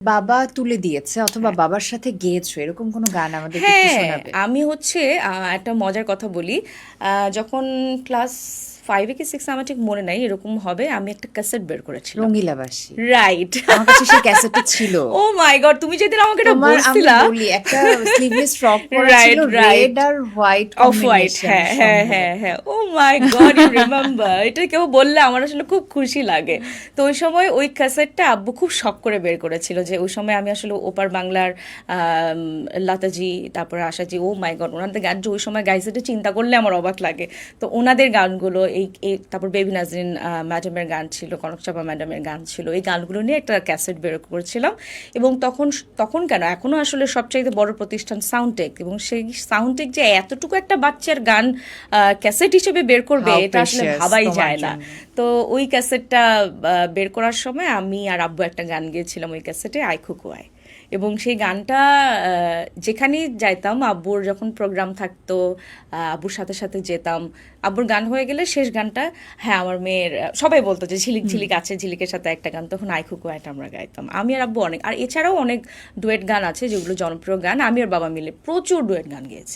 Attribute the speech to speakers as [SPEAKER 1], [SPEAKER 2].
[SPEAKER 1] বাবা তুলে দিয়েছে অথবা বাবার সাথে গেয়েছো এরকম কোনো গান আমাদের একটু
[SPEAKER 2] হ্যাঁ
[SPEAKER 1] শোনাবে?
[SPEAKER 2] আমি হচ্ছে আহ, একটা মজার কথা বলি। আহ, যখন ক্লাস ফাইভে কি সিক্স আমার ঠিক মনে নাই এরকম হবে আমি একটা ক্যাসেট বের
[SPEAKER 1] রঙিলাবাসী
[SPEAKER 2] রাইট
[SPEAKER 1] আমার কাছে সেই ক্যাসেটটা ছিল।
[SPEAKER 2] ও মাই গড তুমি যেদিন আমাকে এটা বলছিলা
[SPEAKER 1] বলি একটা স্লিভলেস ফ্রক পরা ছিল রেড আর হোয়াইট
[SPEAKER 2] অফ হোয়াইট হ্যাঁ হ্যাঁ হ্যাঁ হ্যাঁ oh my god you remember এটা কেউ বললে আমার আসলে খুব খুশি লাগে। তো ওই সময় ওই ক্যাসেটটা আব্বু খুব শখ করে বের করেছিল যে ওই সময় আমি আসলে ওপার বাংলার লতাজি তারপরে আশাজি ও মাই গড ওনাদের গান যে ওই সময় গাইছে চিন্তা করলে আমার অবাক লাগে। তো ওনাদের গানগুলো এই তারপর বেবি নাজরিন ম্যাডামের গান ছিল কনক চাপা ম্যাডামের গান ছিল এই গানগুলো নিয়ে একটা ক্যাসেট বের করেছিলাম। এবং তখন তখন কেন? এখনও আসলে সবচাইতে বড় প্রতিষ্ঠান সাউন্ডটেক। এবং সেই সাউন্ডটেক যে এতটুকু একটা বাচ্চার গান ক্যাসেট হিসেবে বের করবে এটা আসলে ভাবাই যায় না। তো ওই ক্যাসেটটা বের করার সময় আমি আর আব্বু একটা গান গেয়েছিলাম ওই ক্যাসেটে আই খুকুয়ায় এবং সেই গানটা যেখানেই যাইতাম আব্বুর যখন প্রোগ্রাম থাকতো আব্বুর সাথে সাথে যেতাম আব্বুর গান হয়ে গেলে শেষ গানটা হ্যাঁ আমার মেয়ের সবাই বলতো যে ঝিলিক ঝিলিক আছে ঝিলিকের সাথে একটা গান তখন আই খুকুয়াটা আমরা গাইতাম। আমি আর আব্বু অনেক আর এছাড়াও অনেক ডুয়েট গান আছে যেগুলো জনপ্রিয় গান আমি আর বাবা মিলে প্রচুর ডুয়েট গান গেয়েছি।